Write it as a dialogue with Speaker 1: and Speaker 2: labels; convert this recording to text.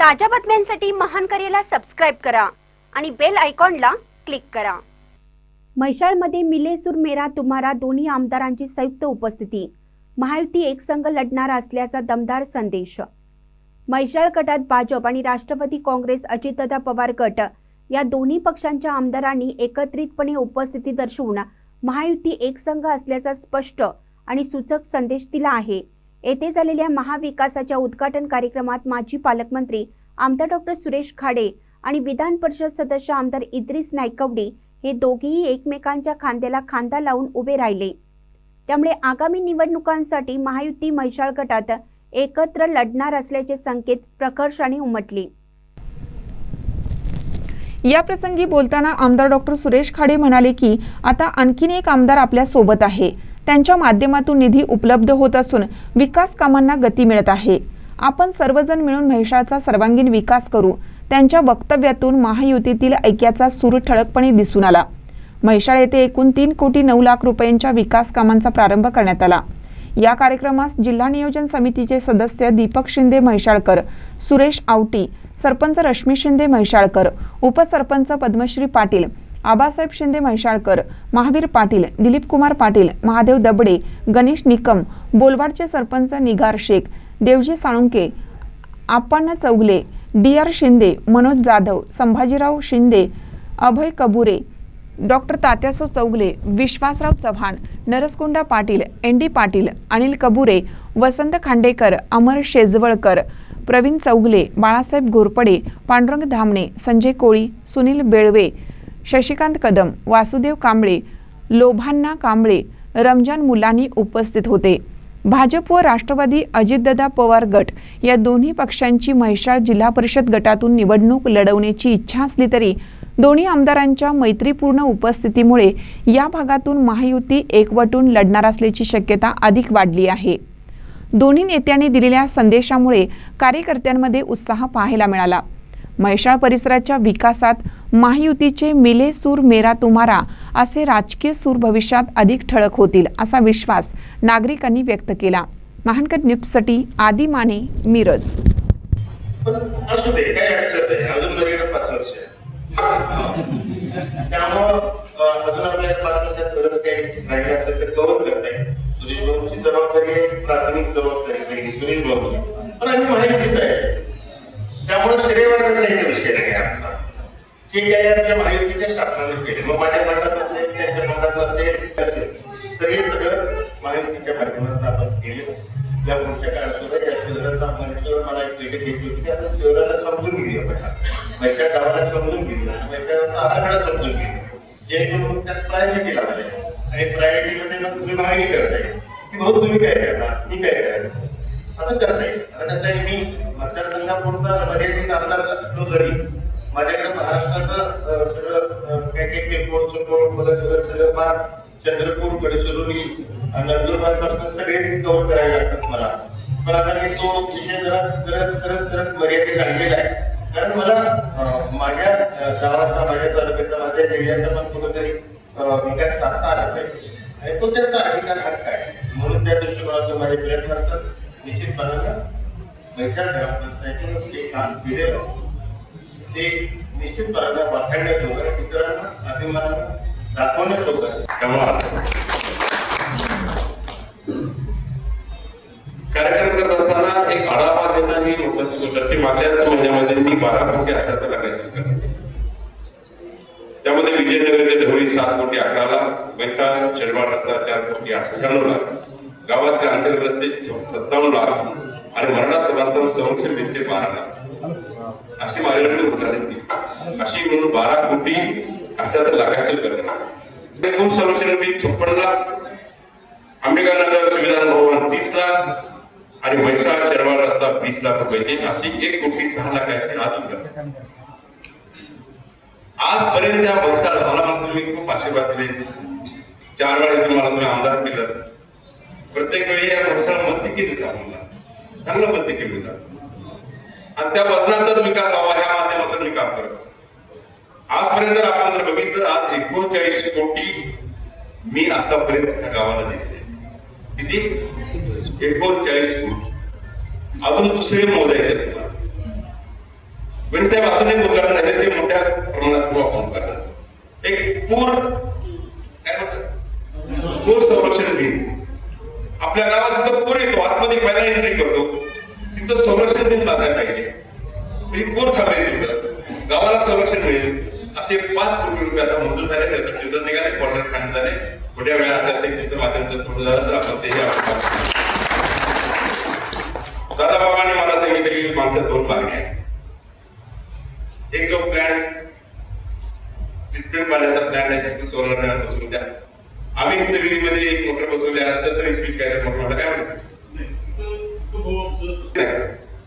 Speaker 1: ताज्या बातम्यांसाठी महान करेला सबस्क्राईब करा आणि बेल आयकॉनला क्लिक करा. म्हैसाळमध्ये मिलेसूर मेरा तुम्हारा दोन्ही आमदारांची संयुक्त उपस्थिती. महायुती एकसंघ लढणार असल्याचा दमदार संदेश. म्हैसाळ गटात भाजप आणि राष्ट्रवादी काँग्रेस अजितदादा पवार गट या दोन्ही पक्षांच्या आमदारांनी एकत्रितपणे उपस्थिती दर्शवून महायुती एकसंघ असल्याचा स्पष्ट आणि सूचक संदेश दिला आहे. येथे झालेल्या महाविकासाच्या उद्घाटन कार्यक्रमात माजी पालकमंत्री आमदार डॉक्टर सुरेश खाडे आणि विधान परिषद सदस्य आमदार इद्रिस नायकवडी हे दोघेही एकमेकांच्या खांद्याला खांदा लावून उभे राहिले. त्यामुळे आगामी निवडणुकांसाठी महायुती म्हैसाळ गटात एकत्र लढणार असल्याचे संकेत प्रकर्षाने उमटले.
Speaker 2: या प्रसंगी बोलताना आमदार डॉक्टर सुरेश खाडे म्हणाले की आता आणखीन एक आमदार आपल्यासोबत आहे. त्यांच्या माध्यमातून निधी उपलब्ध होत असून विकास कामांना गती मिळत आहे. आपण सर्वजण मिळून म्हैशाळचा सर्वांगीण विकास करू. त्यांच्या वक्तव्यातून महायुतीतील ऐक्याचा सूर ठळकपणे दिसून आला. म्हैशाळ येथे एकूण तीन कोटी नऊ लाख रुपयांच्या विकास कामांचा प्रारंभ करण्यात आला. या कार्यक्रमास जिल्हा नियोजन समितीचे सदस्य दीपक शिंदे म्हैशाळकर सुरेश आवटी सरपंच रश्मी शिंदे म्हैशाळकर उपसरपंच पद्मश्री पाटील आबासाहेब शिंदे म्हैसाळकर महावीर पाटील दिलीप कुमार पाटील महादेव दबडे गणेश निकम बोलवाडचे सरपंच निगार शेख देवजी साळुंके आपण Chougule D R Shinde Manoj Jadhav Sambhajirao Shinde Abhay Kabure doctor Tatyaso Chougule Vishwasrao Chavan Naraskunda Patil N D Patil Anil Kabure Vasant Khandekar Amar Shejwalkar Pravin Chougule Balasaheb Ghorpade Pandurang Dhamane Sanjay Koli Sunil Belve Shashikant Kadam Vasudev Kamble Lobhanna Kamble Ramjan Mulani उपस्थित होते. भाजप व राष्ट्रवादी अजितदादा पवार गट या दोन्ही पक्षांची म्हैसाळ जिल्हा परिषद गटातून निवडणूक लढवण्याची इच्छा असली तरी दोन्ही आमदारांच्या मैत्रीपूर्ण उपस्थितीमुळे या भागातून महायुती एकवटून लढणार असल्याची शक्यता अधिक वाढली आहे. दोन्ही नेत्यांनी दिलेल्या संदेशामुळे कार्यकर्त्यांमध्ये उत्साह पाहायला मिळाला. म्हैसाळ परिसराच्या विकासात महायुतीचे मिले सूर मेरा तुम्हारा असे राजकीय सूर भविष्यात अधिक ठळक होतील असा विश्वास नागरिकांनी व्यक्त केला. महानकर निपसटी आदी माने मिरज.
Speaker 3: असू दे अडचण नाही. अजून पाच वर्ष त्यामुळं अजून आपल्या पाच वर्षात गरज काही राहिली असेल तर कव्हर जबाबदारी आहे प्राथमिक जबाबदारी पण आम्ही माहितीच आहे. त्यामुळे श्रेयवादाचा इथे विषय नाही आमचा. जे काही आमच्या महायुतीच्या शासनाने केले मग माझ्या मठात असेल त्यांच्या मठात असेल असेल तर हे सगळं महायुतीच्या माध्यमातून आपण केले. या पुढच्या काळात सुद्धा या शहराचा मंच मला एक वेगळी घेतली होती की आपण शहराला समजून घेऊया पहिला वैशा गावाला समजून घेऊया वैशाचा आराखडा समजून घेऊया. जेणेकरून त्यात प्रायोरिटी लागते आणि प्रायोरिटीमध्ये मग तुम्ही मागणी करताय. की भाऊ तुम्ही काय करणार? मी काय करणार? असं करता येईल. आता कसं आहे मी मतदारसंघापुरता मर्यादित आमदार असलो जरी माझ्याकडे महाराष्ट्राचं सगळं अं, काय काय किरकोळ चुरकोळ बदल सगळं फार चंद्रपूर गडचिरोली नंदुरबारपासून सगळेच कव्हर करायला लागतात मला. पण आता मी तो विषय जरा करत करत करत मर्यादित आणलेला आहे. कारण मला माझ्या गावाचा माझ्या तालुक्याचा माझ्या जिल्ह्याचा पण कुठेतरी विकास साधता आला पाहिजे. आणि तो त्याचा अधिकार हक्क आहे. म्हणून त्या दृष्टिकोनातून माझे प्रयत्न असतात. निश्चितपणानं लक्षात वैचार ग्रामपंचायतीनं ते काम केलेलं आहे, ते निश्चितपणानं वाखाणण्याजोगं होतं इतरांना अभिमानानं दाखवण्यात होतं
Speaker 4: तेव्हा कार्यक्रम करत असताना एक आढावा देणं ही महत्वाची गोष्ट आहे. ती मागल्याच महिन्यामध्ये मी बारा कोटी अठरा लाखाची त्यामध्ये विजयनगरचे ढवळी सात कोटी अकराला वैसाळ शेडवाड रस्ता चार कोटी अठ्ठ्याण्णव लाख गावातले अंतर रस्ते सत्तावन्न लाख आणि मराठा सभांचा संरक्षण देते बाराला अशी माझ्याकडे उदाहरणे दिली अशी म्हणून बारा कोटी अठ्याहत्तर लाखाचे रक्कम एकूण संरक्षण मी छप्पन लाख अंबिकानगर संविधान भवन तीस लाख आणि म्हैसाळ शर्मा रस्ता वीस लाख रुपयाची. अशी एक कोटी सहा लाखाची अजून रक्कम. आजपर्यंत त्या पैशाला मला पण तुम्ही खूप आशीर्वाद दिले. चार वेळा तुम्हाला तुम्ही आमदार केलं. प्रत्येक वेळी या पैशाला मत केली का आम्हाला चांगलं मत आणि त्या वजनाचाच विकास व्हावा ह्या माध्यमातून मी काम करत आजपर्यंत जर आपण जर बघितलं आज एकोणचाळीस कोटी मी आतापर्यंत ह्या गावाला दिलेले किती? एकोणचाळीस कोटी. अजून दुसरे मोजायचे आहेत साहेब अजून एक उदाहरण आहे ते मोठ्या प्रमाणात वापर करणार एक पूर काय म्हणतात पूर संरक्षण दिन आपल्या गावात जिथं पूर येतो आतमध्ये पहिला एंट्री करतो तिथं संरक्षण देऊन बांधायला पाहिजे. म्हणजे पूर थांबेल तिथं? गावाला संरक्षण मिळेल. असे पाच कोटी रुपये आता मंजूर झाले त्याचं चित्र निघाले क्वार्टर फंड झाले. मोठ्या वेळा असं असेल तिथं माध्यमातून थोडं झालं तर आपण ते दादाबाबांनी मला सांगितलं की माझ्या दोन मागण्या आहेत. एक जो प्लॅन ट्रीटमेंट पाण्याचा प्लॅन आहे तिथे सोलर प्लॅन बसवून द्या. आम्ही हिंदगिरीमध्ये एक मोटर बसवली असतं तरी स्पीच काय मोटर काय म्हणतात? Yeah.